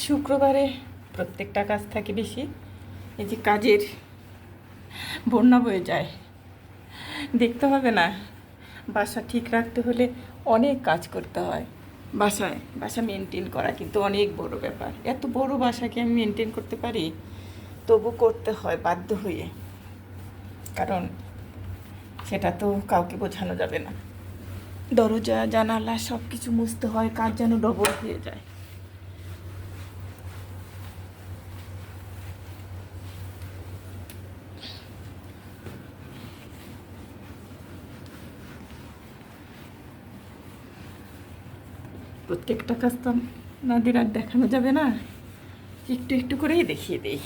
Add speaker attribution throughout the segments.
Speaker 1: শুক্রবারে প্রত্যেকটা কাজ থাকে বেশি। এই যে কাজের বন্যা বয়ে যায়। দেখতে হবে না, বাসা ঠিক রাখতে হলে অনেক কাজ করতে হয়। বাসায়, বাসা মেনটেন করা কিন্তু অনেক বড় ব্যাপার। এত বড় বাসাকে আমি মেনটেন করতে পারি? তবু করতে হয় বাধ্য হয়ে। কারণ সেটা তো কাউকে বোঝানো যাবে না। দরজা, জানালা সব কিছু মুছতে হয়, কাজ যেন ডবল হয়ে যায়। প্রত্যেকটা কাজ তো নাদের আর দেখানো যাবে না? একটু একটু করেই দেখিয়ে দেই।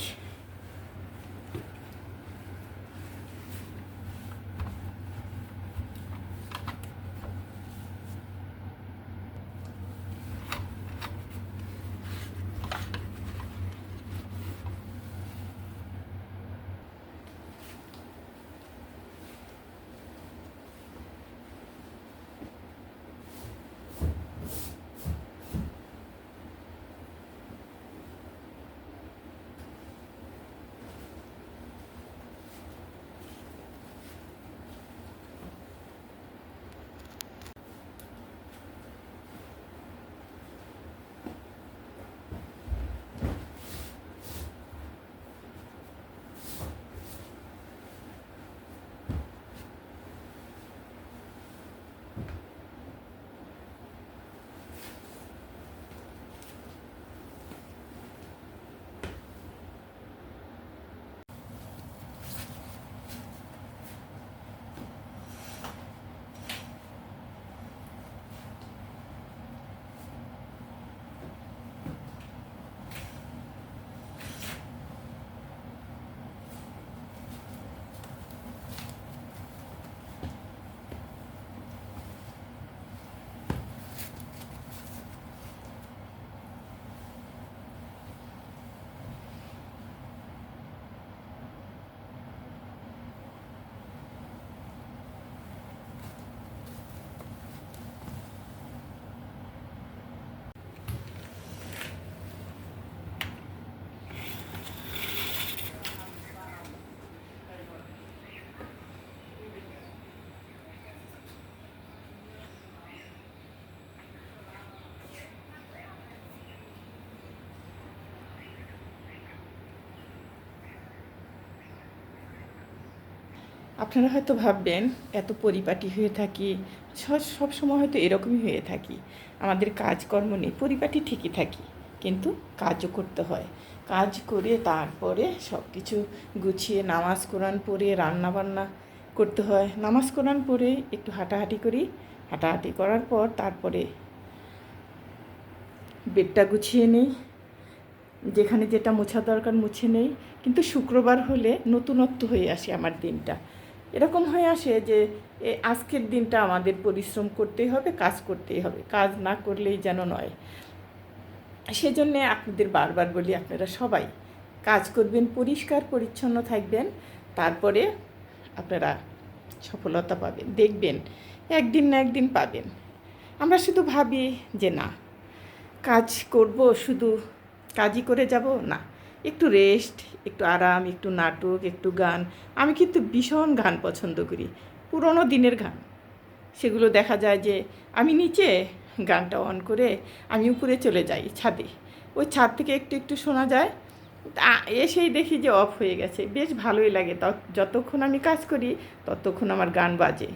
Speaker 1: আপনারা হয়তো ভাববেন, এত পরিপাটি হয়ে থাকি, সব সময় হয়তো এরকমই হয়ে থাকি। আমাদের কাজকর্ম নেই, পরিপাটি ঠিকই থাকি, কিন্তু কাজও করতে হয়। কাজ করে তারপরে সব কিছু গুছিয়ে নামাজ কোরআন পড়ে রান্নাবান্না করতে হয়। নামাজ কোরআন পড়ে একটু হাঁটাহাঁটি করি, হাঁটাহাঁটি করার পর তারপরে বেডটা গুছিয়ে নিই। যেখানে যেটা মোছা দরকার মুছে নেই। কিন্তু শুক্রবার হলে নতুনত্ব হয়ে আসে আমার দিনটা। এরকম হয়ে আসে যে আজকের দিনটা আমাদের পরিশ্রম করতেই হবে, কাজ করতেই হবে। কাজ না করলেই যেন নয়। সেজন্যে আপনাদের বারবার বলি, আপনারা সবাই কাজ করবেন, পরিষ্কার, পরিচ্ছন্ন থাকবেন, তারপরে আপনারা সফলতা পাবেন, দেখবেন, একদিন না একদিন পাবেন। আমরা শুধু ভাবি যে, না, কাজ করব, শুধু কাজই করে যাব, না। একটু রেস্ট একটু আরাম, একটু নাটক, একটু গান। আমি কিন্তু ভীষণ গান পছন্দ করি। পুরনো দিনের গান। সেগুলো দেখা যায় যে আমি নিচে গানটা অন করে আমি উপরে চলে যাই ছাদে। ওই ছাদ থেকে একটু একটু শোনা যায়। এসেই দেখি যে অফ হয়ে গেছে। বেশ ভালোই লাগে। যতক্ষণ আমি কাজ করি, ততক্ষণ আমার গান বাজে।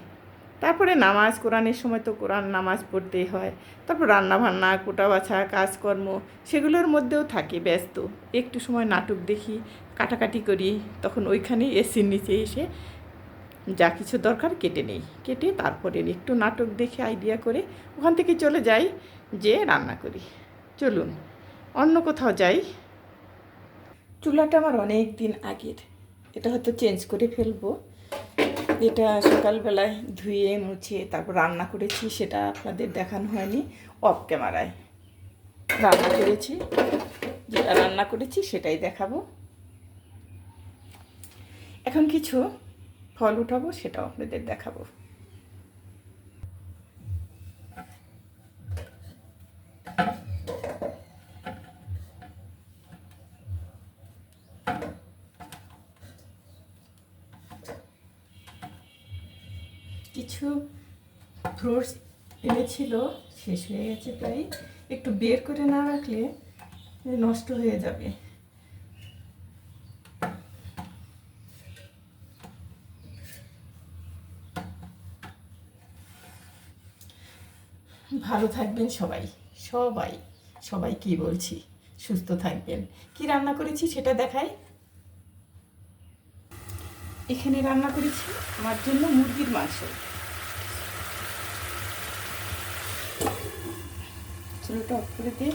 Speaker 1: তারপরে নামাজ, কোরআনের সময় তো কোরআন নামাজ পড়তেই হয়। তারপর রান্না বান্না কোটা বাছা কাজকর্ম সেগুলোর মধ্যেও থাকি, ব্যস্ত। একটু সময় নাটক দেখি, কাটাকাটি করি, তখন ওইখানেই এসির নিচে এসে যা কিছু দরকার কেটে নেই। কেটে তারপরে একটু নাটক দেখে আইডিয়া করে ওখান থেকে চলে যাই, যে রান্না করি। চলুন, অন্য কোথাও যাই। চুলাটা আমার অনেক দিন আগের। এটা হয়তো চেঞ্জ করে ফেলব। যেটা সকালবেলায় ধুয়ে, মুছে, তারপর রান্না করেছি, সেটা আপনাদের দেখানো হয়নি অফ ক্যামেরায় রান্না করেছি, যেটা রান্না করেছি সেটাই দেখাবো। এখন কিছু ফল উঠাবো, সেটাও আপনাদের দেখাবো। কিছু ফ্রুটস এনেছিল, শেষ হয়ে গেছে প্রায়। একটু বের করে না রাখলে নষ্ট হয়ে যাবে। ভালো থাকবেন সবাই সবাই সবাই কি বলছি, সুস্থ থাকবেন। কি রান্না করেছি সেটা দেখাই। এখানে রান্না করেছি আমার জন্য মুরগির মাংস। করে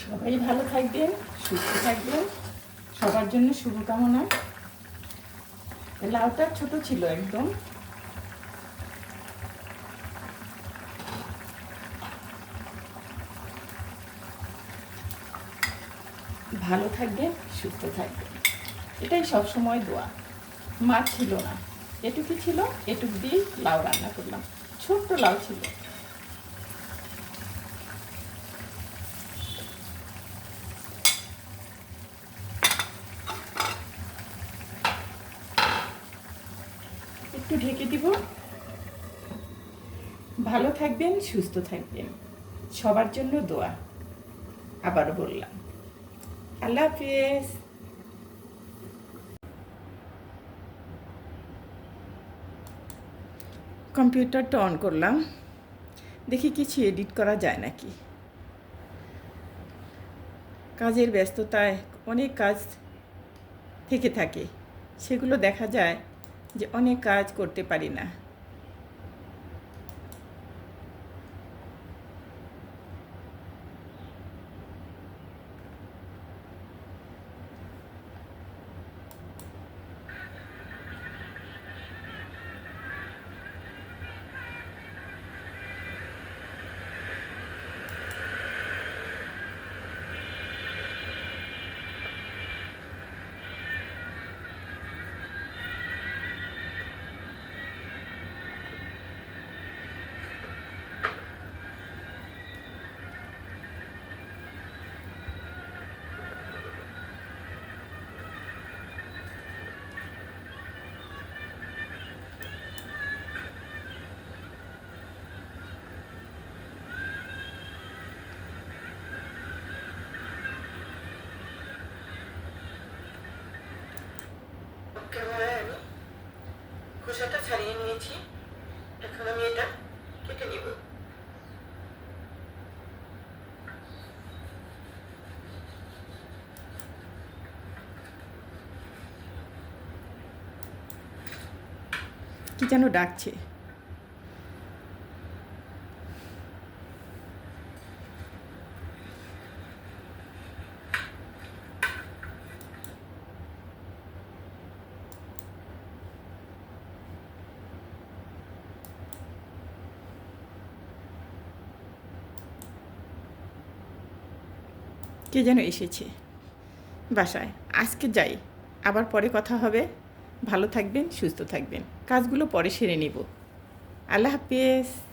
Speaker 1: সবাই ভালো থাকবেন, সুস্থ থাকবেন। সবার জন্য শুভকামনা। লাউটা ছোট ছিল একদম। ভালো থাকবেন, সুস্থ থাকবেন। এটাই সব সময় দোয়া। মা ছিল না। এটুকু ছিল, এটুক দিয়ে লাউ রান্না করলাম। ছোট্ট লাউ ছিল। একটু ঢেকে দিব। ভালো থাকবেন, সুস্থ থাকবেন। সবার জন্য দোয়া। আবার বললাম। আল্লাহ হাফিজ। কম্পিউটারটা অন করলাম। দেখি কিছু এডিট করা যায় নাকি। কাজের ব্যস্ততায় অনেক কাজ থেকে থাকে। সেগুলো দেখা যায় যে অনেক কাজ করতে পারি না। খোসাটা ছাড়িয়ে নিয়েছি। এখন আমি এটা কেটে নিব। কি যেন ডাকছে। কে যেন এসেছে। বাসায়, আজকে যাই। আবার পরে কথা হবে। ভালো থাকবেন, সুস্থ থাকবেন। কাজগুলো পরে সেরে নেব। আল্লাহ হাফিজ।